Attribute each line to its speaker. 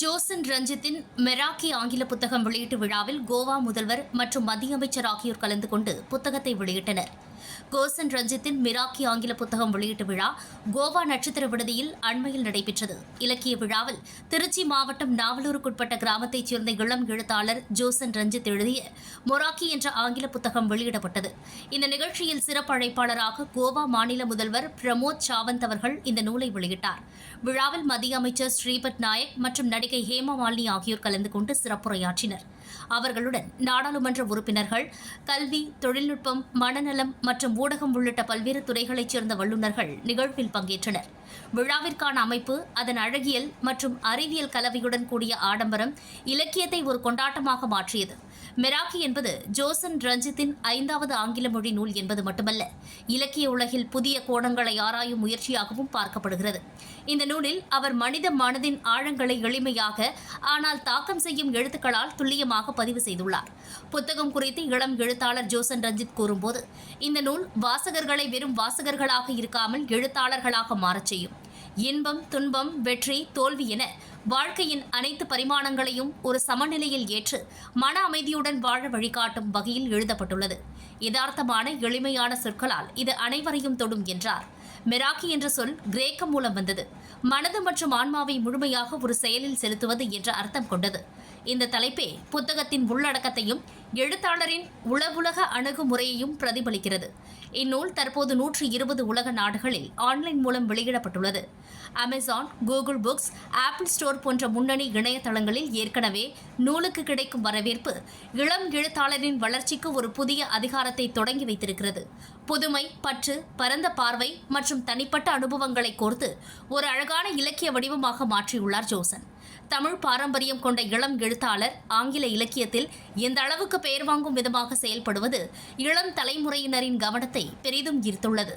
Speaker 1: ஜோசன் ரஞ்சித்தின் மெராக்கி ஆங்கில புத்தகம் வெளியீட்டு விழாவில் கோவா முதல்வர் மற்றும் மத்திய அமைச்சர் ஆகியோர் கலந்து கொண்டு புத்தகத்தை வெளியிட்டனர். கோசன் ரஞ்சித்தின் மிராக்கி ஆங்கில புத்தகம் வெளியீட்டு விழா கோவா நட்சத்திர விடுதியில் அண்மையில் நடைபெற்றது. இலக்கிய விழாவில் திருச்சி மாவட்டம் நாவலூருக்குட்பட்ட கிராமத்தைச் சேர்ந்த இளம் எழுத்தாளர் ஜோசன் ரஞ்சித் எழுதிய மொராக்கி என்ற ஆங்கில புத்தகம் வெளியிடப்பட்டது. இந்த நிகழ்ச்சியில் சிறப்பு அழைப்பாளராக கோவா மாநில முதல்வர் பிரமோத் சாவந்த் அவர்கள் இந்த நூலை வெளியிட்டார். விழாவில் மத்திய அமைச்சர் ஸ்ரீபத் நாயக் மற்றும் நடிகை ஹேமா மாலினி ஆகியோர் கலந்து கொண்டு சிறப்புரையாற்றினர். அவர்களுடன் நாடாளுமன்ற உறுப்பினர்கள் கல்வி தொழில்நுட்பம் மனநலம் மற்றும் ஊடகம் உள்ளிட்ட பல்வேறு துறைகளைச் சேர்ந்த வல்லுநர்கள் நிகழ்வில் பங்கேற்றனர். விழாவிற்கான அமைப்பு அதன் அழகியல் மற்றும் அறிவியல் கலவையுடன் கூடிய ஆடம்பரம் இலக்கியத்தை ஒரு கொண்டாட்டமாக மாற்றியது. மெராக்கி என்பது ஜோசன் ரஞ்சித்தின் ஐந்தாவது ஆங்கில மொழி நூல் என்பது மட்டுமல்ல இலக்கிய உலகில் புதிய கோணங்களை ஆராயும் முயற்சியாகவும் பார்க்கப்படுகிறது. இந்த நூலில் அவர் மனித மனதின் ஆழங்களை எளிமையாக ஆனால் தாக்கம் செய்யும் எழுத்துக்களால் துல்லியமாக பதிவு செய்துள்ளார். புத்தகம் குறித்து இளம் எழுத்தாளர் ஜோசன் ரஞ்சித் கூறும்போது இந்த நூல் வாசகர்களை வெறும் வாசகர்களாக இருக்காமல் எழுத்தாளர்களாக மாறச் செய்யும். இன்பம் துன்பம் வெற்றி தோல்வி என வாழ்க்கையின் அனைத்து பரிமாணங்களையும் ஒரு சமநிலையில் ஏற்று மன அமைதியுடன் வாழ வழிகாட்டும் வகையில் எழுதப்பட்டுள்ளது. யதார்த்தமான எளிமையான சொற்களால் இது அனைவரையும் தொடும் என்றார். மெராக்கி என்ற சொல் கிரேக்கம் மூலம் வந்தது. மனது மற்றும் ஆன்மாவை முழுமையாக ஒரு செயலில் செலுத்துவது என்ற அர்த்தம் கொண்டது. இந்த தலைப்பே புத்தகத்தின் உள்ளடக்கத்தையும் எழுத்தாளரின் உளவுலக அணுகுமுறையையும் பிரதிபலிக்கிறது. இந்நூல் தற்போது நூற்றி இருபது உலக நாடுகளில் ஆன்லைன் மூலம் வெளியிடப்பட்டுள்ளது. Amazon Google books Apple store போன்ற முன்னணி இணையதளங்களில் ஏற்கனவே நூலுக்கு கிடைக்கும் வரவேற்பு இளம் எழுத்தாளரின் வளர்ச்சிக்கு ஒரு புதிய அதிகாரத்தை தொடங்கி வைத்திருக்கிறது. புதுமை பற்று பரந்த பார்வை மற்றும் தனிப்பட்ட அனுபவங்களை கோர்த்து ஒரு அழகான இலக்கிய வடிவமாக மாற்றியுள்ளார் ஜோசன். தமிழ் பாரம்பரியம் கொண்ட இளம் எழுத்தாளர் ஆங்கில இலக்கியத்தில் எந்த அளவுக்கு பெயர் வாங்கும் விதமாக செயல்படுவது இளம் தலைமுறையினரின் கவனத்தை பெரிதும் ஈர்த்துள்ளது.